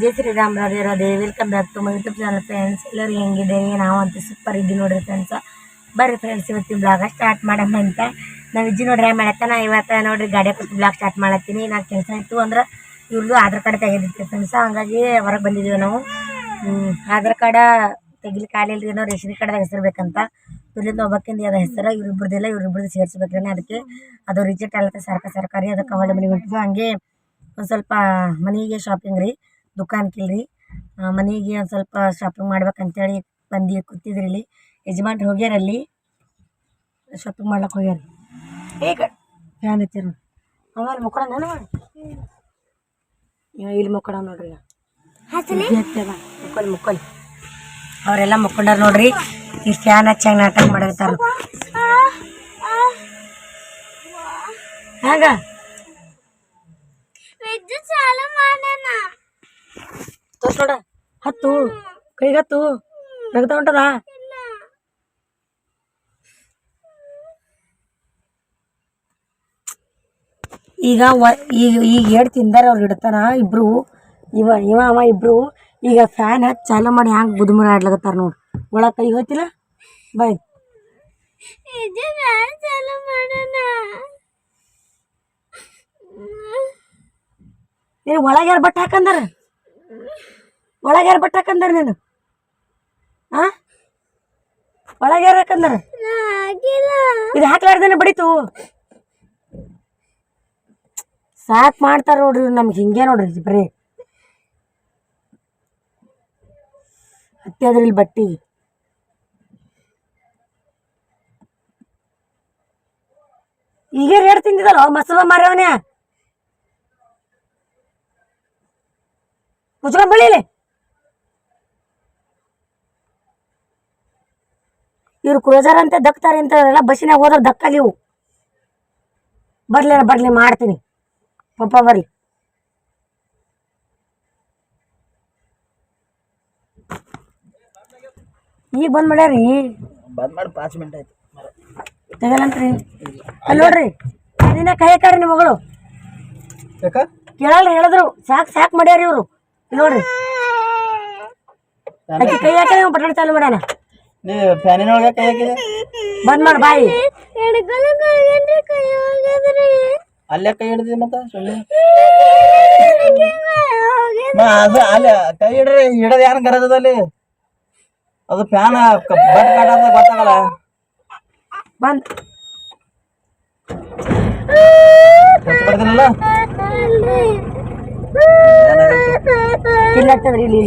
Jai Shriram, Radhe Radhe. Welcome back to my YouTube channel friends ಎಲ್ಲರೂ ಹೆಂಗಿದ್ದೀರಿ? ಅಂತೂ super ಇದ್ದೀವಿ ನೋಡ್ರಿ ಫ್ರೆಂಡ್ಸ್ ಬರ್ರಿ ಫ್ರೆಂಡ್ಸ್ ಇವತ್ತಿನ ಬ್ಲಾಗ ಸ್ಟಾರ್ಟ್ ಮಾಡಮ್ಮ ಅಂತ. ನಾವು ಇಜ್ಜಿ ನೋಡ್ರಿ ಮಾಡತ್ತಾನ ಇವತ್ತು ನೋಡ್ರಿ, ಗಾಡಿ ಕೊಟ್ಟು ಬ್ಲಾಗ್ ಸ್ಟಾರ್ಟ್ ಮಾಡತ್ತೀನಿ. ನಾನು ಕೆಲಸ ಇತ್ತು ಅಂದ್ರೆ ಇವ್ರದ್ದು ಆಧಾರ್ ಕಾರ್ಡ್ ತೆಗೆದಿತ್ತು ಫ್ರೆಂಡ್ಸ್ ಹಂಗಾಗಿ ಹೊರಗೆ ಬಂದಿದ್ದೀವಿ ನಾವು. ಆಧಾರ್ ಕಾರ್ಡ ತೆಗಿಲಿಕ್ಕೆ ಆಗಲಿಲ್ಲ ಏನೋ ರೇಷನ್ ಕಾರ್ಡ್ದಾಗ ಹೆಸರು ಬೇಕಂತ ಇಲ್ಲಿಂದ ಒಬ್ಬಕ್ಕಿಂದ ಯಾವ ಹೆಸರು ಇವ್ರಿಬ್ರದಿಲ್ಲ ಇವ್ರಿಬ್ರದ್ದು ಸೇರಿಸ್ಬೇಕ್ರಿ ಅದಕ್ಕೆ ಅದು ರಿಜೆಕ್ಟ್ ಆಗುತ್ತೆ ಸರ್ಕಾರ. ಸರ್ಕಾರಿ ಅದಕ್ಕೆ ಹೊಳೆ ಮನೆಗೆ ಹೊಂಟಿದ್ವಿ. ಹಂಗೆ ಒಂದು ಸ್ವಲ್ಪ ಮನೆಗೆ ಶಾಪಿಂಗ್ ರೀ. ದುಕಾನ್ಗೆ ಇಲ್ರಿ. ಮನೆಗೆ ಒಂದು ಸ್ವಲ್ಪ ಶಾಪಿಂಗ್ ಮಾಡ್ಬೇಕಂತೇಳಿ ಬಂದು ಕೂತಿದ್ರಿ ಇಲ್ಲಿ ಯಜಮಾನ್ರು ಹೋಗ್ಯಾರ ಅಲ್ಲಿ ಶಾಪಿಂಗ್ ಮಾಡ್ಲಕ್ಕೆ ಹೋಗ್ಯಾರ ಈಗ ಫ್ಯಾನ್ ಹಚ್ಚಾರ ನೋಡಿ. ಆಮೇಲೆ ಮುಕ್ಕಡ ನಾನು ಇಲ್ಲಿ ಮುಕ್ಕಡ ನೋಡ್ರಿ ಈಗ ಮುಕ್ಕೊಲ್ ಮುಕ್ಕಲ್. ಅವರೆಲ್ಲ ಮುಕ್ಕೊಂಡಾರ ನೋಡ್ರಿ. ಈ ಫ್ಯಾನ್ ಹಚ್ಚಂಗೆ ನಾಟಕ ಮಾಡತ್ತಾರ ಹಂಗ? ವಿದ್ಯುತ್ ಚಾಲು ಮಾಡೋಣ ತೋರ್ಸ್ ನೋಡ. ಹತ್ತು, ಕೈಗತ್ತು ನಗ್ತಾ ಹೊಂಟದ ಈಗ ಈಗ ಈಗ ಎರಡು ತಿಂದಾರೆ ಅವ್ರು ಇಡ್ತಾರ ಇಬ್ರು. ಇವ ಇವ, ಅವ, ಇಬ್ರು. ಈಗ ಫ್ಯಾನ್ ಹಚ್ಚಿ ಚಾಲು ಮಾಡಿ ಹ್ಯಾಂಗ ಬುದ್ಮುರ ಆಡ್ಲಕತ್ತಾರ ನೋಡಿ. ಒಳಗೆ ಕೈ ಹೋಯ್ತಿಲ್ಲ? ಬಾಯ್ ನೀನು ಯಾರು ಬಟ್ಟೆ ಹಾಕಂದಾರ? ಒಳಗೆ ಯಾರು ಬಟ್ಟೆ ಹಾಕಂದಾರ ನೀನು? ಆ? ಒಳಗೆ ಯಾರು ಹಾಕಂದಾರ ಆಗಿಲ್ಲ ಇದು ಹಾಕ್ಲಾರ್ದೇನೆ ಬಡಿತು ಸಾಕ್ ಮಾಡ್ತಾರ ನೋಡ್ರಿ ನಮ್ಗೆ ಹಿಂಗೆ ನೋಡ್ರಿ ಬರೀ. ಹತ್ತಿ ಇಲ್ಲಿ ಬಟ್ಟಿ. ಈಗ ರೇಟ್ ತಿಂದಿದಲ್ಲ ಮಸಾಲ ಮಾರವನೇ ಕುಚ್ಕೊಂಡ್ ಬೆಳಿಲಿ ಇವ್ರು ಕ್ರೋಜರ್ ಅಂತ ದಕ್ತಾರೆ ಅಂತ ಬಸ್ಸಿನಾಗ ಹೋದ್ರೆ ದಕ್ಕಲಿ ಇವು. ಬರ್ಲಿ ಬರಲಿ ಮಾಡ್ತೀನಿ. ಪಪ್ಪ ಬರ್ಲಿ. ಈಗ ಬಂದ್ ಮಾಡ್ಯಾರಿ ಬಂದ್ ಮಾಡಿ ಪಾಂಚ್ ಮಿನಿಟ್ ಆಯ್ತು. ತೆಗಲಂತ್ರಿ ಅಲ್ಲಿ ನೋಡ್ರಿ ಅದಿನ ಕೈ ಕಾಡ್ರಿ ನಿಮ್ಮ ಮಗಳು. ಕೇಳಲ್ರಿ ಹೇಳಿದ್ರು. ಸಾಕ್ ಸಾಕ್ ಮಾಡ್ಯಾರಿ ಇವ್ರು. ನೋಡ್ರಿ. ಕೈ ಹಾಕಿ ಪಟಣ ಚಾಲು ಮಾಡ್ಯಾನ. ನೀ ಫ್ಯಾನಿನ ಒಳಗೆ ಕೈ ಹಾಕಿದೆ. ಬಂದ್ ಮಾಡ್, ಬಾಯಿ. ಅಲ್ಲೇ ಕೈ ಹಿಡ್ದಿ ಮತ್ತ ಮಾ, ಅದು ಅಲ್ಲೇ ಕೈ ಹಿಡ್ರಿ ಹಿಡದ ಯಾರು ಗರಜದಲ್ಲಿ ಅದು ಫ್ಯಾನ್ ಬಟ್ ಕಾಟದ ಗೊತ್ತಾಗಲ್ಲ. ಬಂದ್. ಬರ್ತೀನಲ್ಲ ಇಲ್ಲಿ.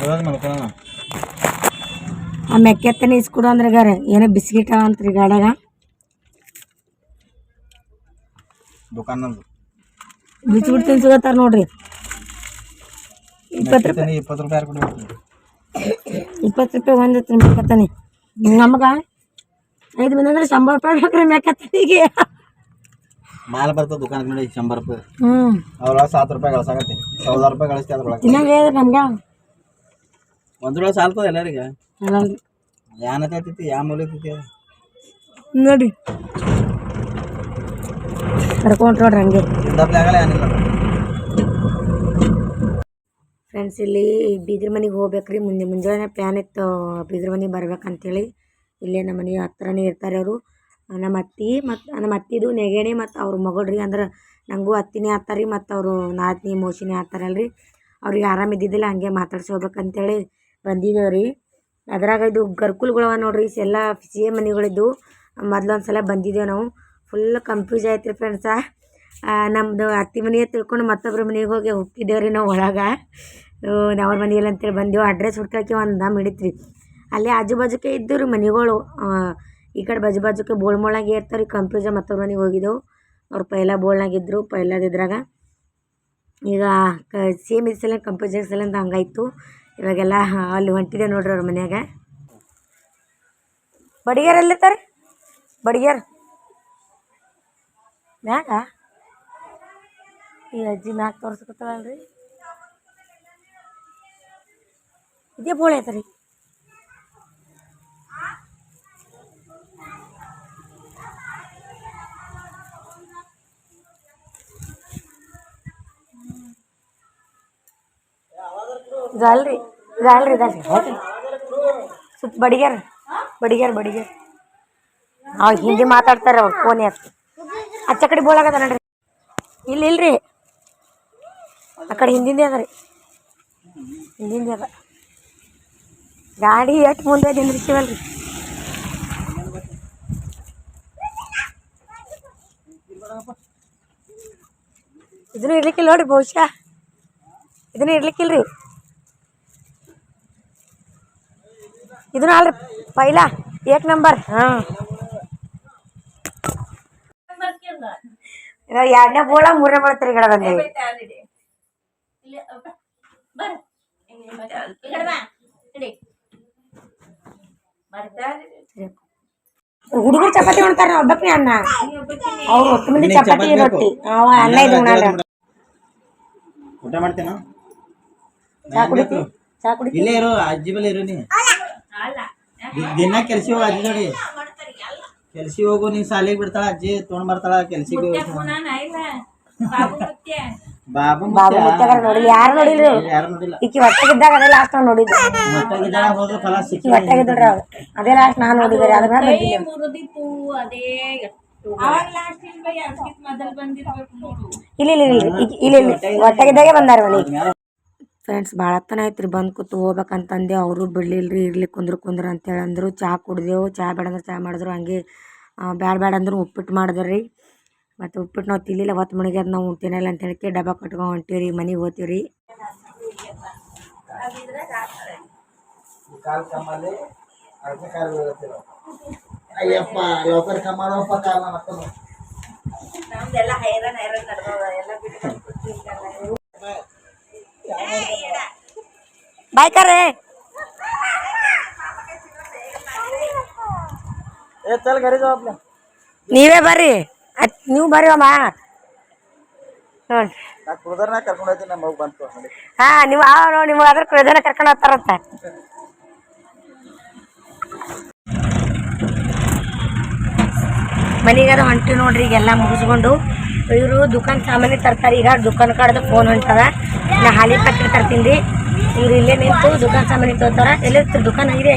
ಮಲ್ಕೊಳ್ಳೋಣ ಆ ಮೆಕ್ಕೆತ್ತನೆ ಇಸ್ಕೊಡು ಅಂದ್ರೆ ಗಾರ ಏನೋ ಬಿಸ್ಕಿಟ್ ಅಂತ್ರಿ ಗಾಡ್ಯಾಗ ದುಕಾನಂದು. ಬಿಸ್ಕಿಟ್ ತಿನ್ಸ್ಕೊತಾರ ನೋಡ್ರಿ. ಇಪ್ಪತ್ತು ರೂಪಾಯಿ. ಇಪ್ಪತ್ತು ರೂಪಾಯಿ ಕೊಡಿ ಇಪ್ಪತ್ತು ರೂಪಾಯಿ ಒಂದು ಐತ್ರಿ ಮೆಕ್ಕೆತ್ತನಿ ನಮ್ಗೆ ಐದು ಮಂದಿ ಅಂದ್ರೆ ಶಂಬರ್ ರೂಪಾಯಿ ಬೇಕ್ರಿ ಮೆಕ್ಕೆತ್ತನಿಗೆ ಮಾಲ್ ಬರ್ತದೆ ದುಕಾನಕ್ಕೆ ನೋಡಿ ಶಂಬರ್ ರೂಪಾಯಿ. ಹ್ಞೂ ಅವ್ರ ಸಾತ್ ರೂಪಾಯಿ ಗಳಿಸಾಗತ್ತೆ ಚೌದ ರೂಪಾಯಿ ಗಳಿಸ್ತಿ ಅದ್ರೊಳಗೆ. ತಿನ್ನಂಗೆ ನಮ್ಗೆ. ಸಾಲ್ತದ ಎಲ್ಲರಿಗೆ? ಯಾನತೈತಿ ಯಾ ನೋಡಿ. ಕರ್ಕೊಂಡು ನೋಡ್ರಿ ಹಂಗೆ. ಆಗಲ್ಲ ಏನಿಲ್ಲ ಫ್ರೆಂಡ್ಸ್ ಇಲ್ಲಿ ಬೀದ್ರ ಮನೆಗೆ ಹೋಗ್ಬೇಕ್ರಿ. ಮುಂದೆ ಮುಂಜಾನೆ ಪ್ಯಾನ್ ಇತ್ತು ಬೀದ್ರ ಮನೆಗೆ ಬರ್ಬೇಕಂತೇಳಿ. ಇಲ್ಲೇ ನಮ್ಮ ಮನೆ ಹತ್ರನೇ ಇರ್ತಾರೆ ಅವರು. ನಮ್ಮ ಅತ್ತಿ ಮತ್ತು ನಮ್ಮ ಅತ್ತಿದು ನೆಗೆನೆ ಮತ್ತು ಅವ್ರ ಮಗಳ್ರಿ ಅಂದ್ರೆ ನನಗೂ ಅತ್ತಿನೇ ಆತ್ತಾರಿ ಮತ್ತು ಅವರು ನಾತ್ನಿ ಮೋಸಿನೇ ಆತಾರಲ್ರಿ ಅವ್ರಿಗೆ ಆರಾಮ ಇದ್ದಿದ್ದಿಲ್ಲ ಹಂಗೆ ಮಾತಾಡ್ಸಿ ಹೋಗ್ಬೇಕಂತೇಳಿ. ಬಂದಿದ್ದೇವೆ ರೀ. ಅದ್ರಾಗ ಇದು ಗರ್ಕುಲ್ಗಳವ ನೋಡ್ರಿ ಎಲ್ಲ ಸಿ ಎ ಮನೆಗಳಿದ್ದು ಮೊದ್ಲೊಂದು ಸಲ ಬಂದಿದ್ದೇವೆ ನಾವು. ಫುಲ್ ಕನ್ಫ್ಯೂಸ್ ಆಯ್ತು ರೀ ಫ್ರೆಂಡ್ಸ ನಮ್ಮದು ಅತ್ತಿ ಮನೆ ತಿಳ್ಕೊಂಡು ಮತ್ತೊಬ್ರ ಮನೆಗೆ ಹೋಗಿ ಹೋಗಿದ್ದೇವೆ ರೀ ನಾವು ಒಳಗೆ. ಅವ್ರ ಮನೆಯಲ್ಲಿ ಅಂತೇಳಿ ಬಂದೆವು. ಅಡ್ರೆಸ್ ಹುಡ್ಕಕ್ಕೆ ಒಂದು ದಮ್ ಹಿಡಿತ್ರಿ. ಅಲ್ಲೇ ಆಜು ಬಾಜುಕೆ ಇದ್ದರು ಮನೆಗಳು. ಈ ಕಡೆ ಬಾಜು ಬಾಜುಕೆ ಬೋಳ್ಮೊಳಗೆ ಇರ್ತಾರೆ ಕನ್ಫ್ಯೂಸ್ ಮತ್ತೊಬ್ಬರ ಮನೆಗೆ ಹೋಗಿದ್ದೆವು. ಅವ್ರು ಪೈಲ ಬೋಳ್ನಾಗ ಇದ್ದರು ಪೈಲದ ಇದ್ರಾಗ. ಈಗ ಸೇಮ್ ಇದ್ಸಲ ಕಂಪೋಸರ್ ಸಲ ಅಂತ ಹಂಗಾಯ್ತು. ಇವಾಗೆಲ್ಲ ಅಲ್ಲಿ ಹೊಂಟಿದೆ ನೋಡ್ರಿ ಅವ್ರ ಮನ್ಯಾಗ. ಬಡಿಗ್ಯಾರ ಎಲ್ಲಿರ್ತಾರೆ? ಬಡಿಗ್ಯಾರ? ಮ್ಯಾಗ? ಈ ಅಜ್ಜಿ ಮ್ಯಾಗ ತೋರ್ಸ್ಕೊತಾಳಲ್ರಿ. ಇದೇ ಬೋಳೆ ಐತರಿ ಇದಲ್ರಿ ಇದಲ್ರಿ ಇದಲ್ರಿ ಹೋಗ್ರಿ. ಸುತ್ತ ಬಡಿಗ್ಯಾರ ಬಡಿಗ್ಯಾರ ಬಡಿಗ್ಯಾರ. ಅವಾಗ ಹಿಂದಿ ಮಾತಾಡ್ತಾರೆ ಅವ್ರು ಫೋನ್ ಎತ್ತು. ಅಚ್ಚ ಕಡೆ ಬೋಳಾಗದ ನೋಡ್ರಿ. ಇಲ್ಲಿ, ಇಲ್ರಿ. ಆ ಕಡೆ ಹಿಂದಿಂದೆ ಅದ ರೀ. ಹಿಂದಿಂದೆ ಅದ. ಗಾಡಿ ಎಷ್ಟು ಮುಂದೆ ನಿಂದಿರ್ತೀವಲ್ರಿ ಇದನ್ನು ಇರ್ಲಿಕ್ಕಿಲ್ಲ ನೋಡ್ರಿ ಬಹುಶಃ. ಇದನ್ನೂ ಇರ್ಲಿಕ್ಕಿಲ್ರಿ. ಇದನ್ನ ಅಲ್ರಿ ಪೈಲ ಏಕ್ ನಂಬರ್. ಹಾಂ. ಎರಡನೇ ಬೋಳ ಮೂರನೇ ಬೋಳ ತಿರುಗಾಡ ಬಂದೇವಿ ಹುಡುಗರು ಚಪಾತಿ ಉಣ್ತಾರ ಒಬ್ಬಕ್ನೇ ಅನ್ನ. ಅವ್ರು ಒಟ್ಟು ಮಂದಿ ಚಪಾತಿ ರೊಟ್ಟಿ. ಅವ ಅನ್ನ ಇದು ಉಣಲ್ಲ ಊಟ ಮಾಡ್ತೇನ? ಚಾ ಕುಡಿತಿ? ಚಾ ಕುಡಿತಿ? ಇಲ್ಲೇ ಇರು ಅಜ್ಜಿ ಬಲ್ಲಿ ಇರು ನೀ. ದಿನ ಕೆಲ್ಸ ಹೋಗಿ ಅಜ್ಜಿ ನೋಡಿ. ಕೆಲ್ಸಿಗೆ ಹೋಗು ನೀ ಸಾಲಿಗೆ ಬಿಡ್ತಾಳ ಅಜ್ಜಿ ತೊಗೊಂಡ್ ಬರ್ತಾಳ ಕೆಲ್ಸಿಗೆ ಬಾಬು ಬಾಬು ಮುತ್ಯಾಗ ನೋಡಿ ಯಾರು ನೋಡಿಲ್ರಿ? ಯಾರು ನೋಡಿಲ್ಲ. ಈಕಿ ಹೊಟ್ಟೆಗಿದ್ದಾಗ ಅದೇ ಲಾಸ್ಟ್ ನಾವು ಹೋದ್ರೆ ಫಲ ಸಿಕ್ಕಿ ಈಕಿ ಹೊಟ್ಟೆಗಿದ್ರಿ ಅವ್ರು ಅದೇ. ಲಾಸ್ಟ್ ನಾನು ನೋಡಿದ್ರಿ ಅದ್ರ ಮೇಲೆ ಬಂದಿಲ್ಲ ಮುರಿದಿತ್ತು ಅದೇ ಇಲ್ಲ ಇಲ್ಲ ಇಲ್ಲ ಇಲ್ಲ ಇಲ್ಲ ಇಲ್ಲ. ಹೊಟ್ಟೆಗಿದ್ದಾಗೆ ಬಂದಾರ ಮನೆಗೆ ಫ್ರೆಂಡ್ಸ್ ಭಾಳ ಹೊತ್ತನ ಆಯ್ತು ರೀ ಬಂದು ಕೂತು ಹೋಗ್ಬೇಕಂತಂದೆ ಅವರು ರೀ ಇರ್ಲಿ ಕುಂದ್ರು ಕುಂದ್ರು ಅಂತೇಳಿ ಅಂದರು ಚಹಾ ಕುಡ್ದೆವು ಚಹಾ ಬೇಡ ಅಂದ್ರೆ ಚಹಾ ಮಾಡಿದ್ರು. ಹಂಗೆ ಬ್ಯಾಡ ಬ್ಯಾಡ ಅಂದ್ರೆ ಉಪ್ಪಿಟ್ಟು ಮಾಡಿದ್ರು. ರೀ ಮತ್ತು ಉಪ್ಪಿಟ್ಟು ನಾವು ತಿನ್ಲಿಲ್ಲ ಅವತ್ತು ಮನೆಗೆ ಅದು ನಾವು ತಿನ್ನಲ್ಲ ಅಂತ ಹೇಳಿ ಡಬ್ಬ ಕಟ್ಕೊಂಡು ಹೊಂಟೀವಿ ರೀ ಮನೆಗೆ ಹೋಗ್ತೀವಿ ರೀ ಅಯ್ಯಪ್ಪ ಲೋಕರ್ ಅರ್ಧ ಕಾಲ ಮತ್ತೆ ನಮ್ದೆಲ್ಲ ಹೈರಾಣ ಕಮ್ಮಪ್ಪ ಜವಾಬ್ಲ ನೀವೇ ಬರ್ರಿ. ಅತ್ ನೀವು ಬರ್ರಿ ಅಮ್ಮ. ನೋಡ್ರಿ ನಾ ಕುಡ್ದಾರ ನಾ ಕರ್ಕೊಂಡು ಹೋಗ್ತೀನಿ ನಮ್ಮ ಮಗು ಬಂತು ನೋಡಿ ಹಾ ನೀವು ಆ ನೋಡಿ ನಿಮ್ಗೆ ಅದ್ರ ಪ್ರಯೋಜನ ಕರ್ಕೊಂಡು ಹೋಗ್ತಾರಂತ. ಮನೆಗಾರ ಹೊಂಟಿ ನೋಡ್ರಿ ಈಗೆಲ್ಲ ಮುಗಿಸ್ಕೊಂಡು. ಇವರು ದುಕಾನ್ ಸಾಮಾನಿ ತರ್ತಾರೆ ಈಗ ದುಕಾನ್ ಕಡ್ದು ಫೋನ್ ಹೊಂಟದ. ನಾ ಹಾಲಿ ಪ್ಯಾಕೆಟ್ ತರ್ತೀನಿ. ರೀ ಇವ್ರು ಇಲ್ಲೇ ನಿಂತು ದುಕಾನ್ ಸಾಮಾನು ತೊಗೊತಾರ ಎಲ್ಲೇ ದುಕಾನ್ ಇದೆ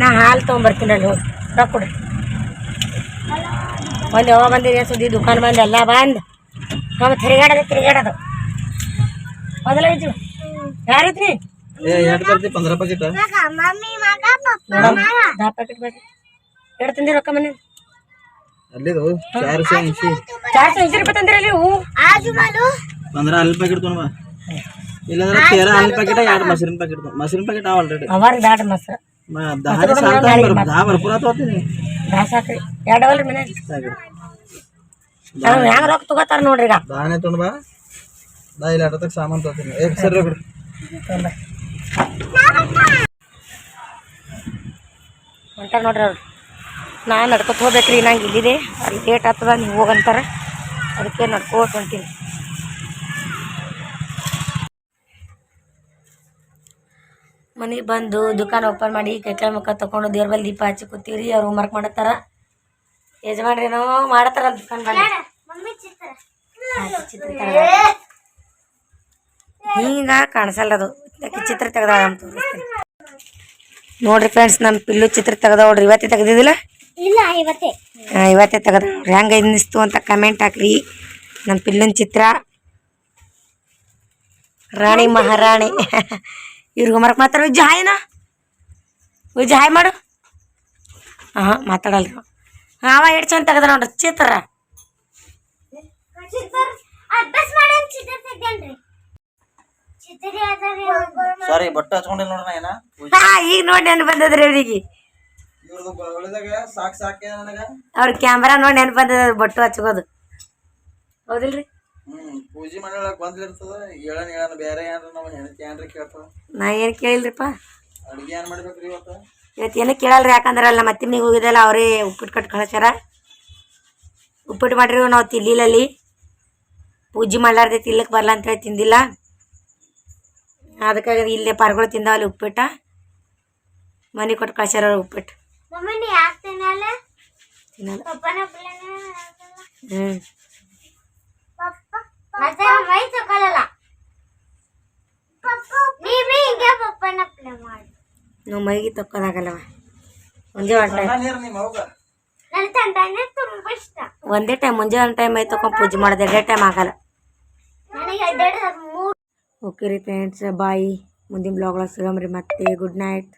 ನಾ ಹಾಲು ತೊಗೊಂಬರ್ತೀನಿ ಅಲ್ಲಿ ಹೋಗಿ. ರೊಕ್ಕ ಕೊಡ್ರಿ ಒಂದು ಯಾವ ಬಂದಿದೆ ಸುದ್ದಿ ದುಕಾನ್ ಬಂದು ಎಲ್ಲ ಬಂದು. ನಮ್ಮ ತಿರುಗಾಡೋದು ತಿರುಗಾಡೋದು. ಮೊದಲ ಇದ್ದು ಯಾರಿದ್ರಿ ಪಂದ್ರ ಪ್ಯಾಕೆಟ್ ಎರಡು ರೊಕ್ಕ ಮನೆ? ಅಲ್ಲಿದು ಪಂದ್ರ ಅಲ್ಲಿ ಪ್ಯಾಕೆಟ್ ತೊಗೊಂಡು ಇಲ್ಲಾಂದ್ರೆ ತೇರ ಅಲ್ಲಿ ಪ್ಯಾಕೆಟ್ ಎರಡು ಮೊಸರಿನ ಪ್ಯಾಕೆಟ್ ಮೊಸರಿನ ಪ್ಯಾಕೆಟ್ ಆಲ್ರೆಡಿ ಅವಾರ ಬ್ಯಾಡ ಮೊಸರು ದಹಾನೇ ಸಾಲ ತಗೊಂಡ್ ದಾ ಬರ್ಪುರ ತಗೋತೀನಿ ದಾ ಸಾಕ್ರಿ. ಎರಡು ಅವಲ್ರಿ ಮನೆ. ನಾವು ಹೆಂಗೆ ರೊಕ್ಕ ತಗೋತಾರ ನೋಡ್ರಿ ಈಗ. ದಹಾನೇ ತೊಗೊಂಡ್ ಬಾ. ದಾ ಇಲ್ಲ ಅಡತಕ್ಕೆ ಸಾಮಾನು ತಗೋತೀನಿ ಏ ಸರಿ ಬಿಡು. ಹೊಂಟಾರ ನೋಡ್ರಿ ಅವ್ರು. ನಾನು ನಡ್ಕೊತ ಹೋಗ್ಬೇಕ್ರಿ. ನಂಗೆ ಇಲ್ಲಿದೆ. ಅಲ್ಲಿ ಲೇಟ್ ಆಗ್ತದ ನೀವು ಹೋಗಂತಾರ ಅದಕ್ಕೆ ನಡ್ಕೋತ ಹೊಂಟೀನಿ. ಮನೆಗೆ ಬಂದು ದುಕಾನ್ ಓಪನ್ ಮಾಡಿ ಕೈಕಾಲ ಮುಖ ತಗೊಂಡು ದೇವ್ರ ಬಲ್ಲಿ ದೀಪ ಹಚ್ಚಿ ಕೂತೀವ್ರಿ ಅವ್ರು ಹೋಮ್ವರ್ಕ್ ಮಾಡತ್ತಾರ. ಯಜಮಾನ್ರೇನೋ ಮಾಡತ್ತಾರ ದುಕಾನ್ ಬಂದು. ಹಿಂಗ ಕಾಣಿಸಲ್ಲ ಅದು. ಚಿತ್ರ ತೆಗ್ದಾಳ ಅಂತ ತೋರಿಸ್ತೀನಿ. ನೋಡ್ರಿ ಫ್ರೆಂಡ್ಸ್ ನಮ್ಮ ಪಿಲ್ಲು ಚಿತ್ರ ತೆಗ್ದ ನೋಡ್ರಿ ಇವತ್ತೇ ತೆಗ್ದಿದ್ದಿಲ್ಲ? ಇಲ್ಲ ಇವತ್ತೇ. ಆ, ಹೆಂಗ ಇನ್ನಿಸ್ತು ಹೆಂಗೆ ಅನ್ನಿಸ್ತು ಅಂತ ಕಮೆಂಟ್ ಹಾಕ್ರಿ. ನಮ್ಮ ಪಿಲ್ಲನ ಚಿತ್ರ. ರಾಣಿ ಮಹಾರಾಣಿ. ಇವ್ರಿಗೆ ಮರಕ್ಕೆ ಮಾತಾಡೋ ವಿಜ್ಜ ಹಾಯ್ನ ವಿಜ್ಜ ಹಾಯ್ ಮಾಡು. ಹಾಂ ಮಾತಾಡಲ್ರಿ ಅವ ಎಷ್ಟು ಚಂದ ತೆಗೆದ ನೋಡ್ರಿ ಚಿತ್ರ ಸಾರಿ ಬಟ್ಟೆ ಹಚ್ಕೊಂಡಿಲ್ಲ ನೋಡ್ರಿ ಏನ? ಹಾ ಈಗ ನೋಡಿ ನೆನಪು ಬಂದದ್ರಿ ಅವ್ರಿಗೆ. ಅವ್ರ ಕ್ಯಾಮ್ರಾ ನೋಡಿ ನೆನಪು ಬಂದದ ಬಟ್ಟು ಹಚ್ಕೋದು. ಹೌದಿಲ್ರಿ? ಹ್ಮ್ ಪೂಜೆ ಮಾಡಕ್ ಬಂದ್ಲಿರ್ತದ ಹೇಳನ್ ಹೇಳನ್ ಬೇರೆ ಏನ್ರ ನಾವು ಹೆಣತಿ ಏನ್ರ ಕೇಳ್ತಾವ ನಾ ಏನು ಕೇಳಿಲ್ರಿಪ್ಪ? ಅಡ್ಗೆ ಏನ್ ಮಾಡ್ಬೇಕ್ರಿ ಇವತ್ತ? ಇವತ್ತು ಏನೂ ಕೇಳಲ್ರಿ ಯಾಕಂದ್ರೆ ಅಲ್ಲ ಮತ್ತೆ ಮನೆಗೆ ಹೋಗಿದ್ದಲ್ಲ ಅವರೇ ಉಪ್ಪಿಟ್ಟು ಕಟ್ ಕಳಿಸ್ಯಾರ. ಉಪ್ಪಿಟ್ಟು ಮಾಡ್ರಿ ನಾವು ತಿನ್ಲಿಲ್ಲ ಅಲ್ಲಿ ಪೂಜೆ ಮಾಡ್ಲಾರ್ದೆ ತಿನ್ಲಿಕ್ಕೆ ಬರಲ್ಲ ಅಂತೇಳಿ ತಿಂದಿಲ್ಲ. ಅದಕ್ಕಾಗಿ ಇಲ್ಲೇ ಪಾರ್ಗಳು ತಿಂದಾವಲ್ಲಿ ಉಪ್ಪಿಟ್ಟ. ಮನೆ ಕೊಟ್ಟು ಕಳ್ಸ್ಯಾರ ಅವ್ರು ಉಪ್ಪಿಟ್ಟು ಮಮ್ಮಿ ನೀ ಯಾಕೆ ತಿನ್ನಲ್ಲ? ತಿನ್ನಲ್ಲ. ಹ್ಞೂ ಮತ್ತೆ ಮೈ ತಗೊಳ್ಳಲ್ಲ ನೀವೇ ಹಿಂಗೆ ಪಪ್ಪನ ಪ್ಲೇ ಮಾಡಿ. ನಾವು ಮೈಗೆ ತಕ್ಕೋದಾಗಲ್ಲವ ಮುಂಜೆ ನನ್ನ ತಂಡನೇ ತುಂಬಾ ಇಷ್ಟ. ಒಂದೇ ಟೈಮ್ ಮುಂಜಾನೆ ಒಂದು ಟೈಮ್ ಐ ತಗೊಂಡು ಪೂಜೆ ಮಾಡೋದು ಎರಡೇ ಟೈಮ್ ಆಗಲ್ಲ. ನನಗೆ ಎರಡೆರಡು ಮೂರು ಓಕೆ ರೀ ಫ್ರೆಂಡ್ಸ್ ಬಾಯ್ ಮುಂದಿನ ಬ್ಲಾಗ್ ಒಳಗೆ ಸಿಗಮ್ರಿ ಮತ್ತೆ. Good night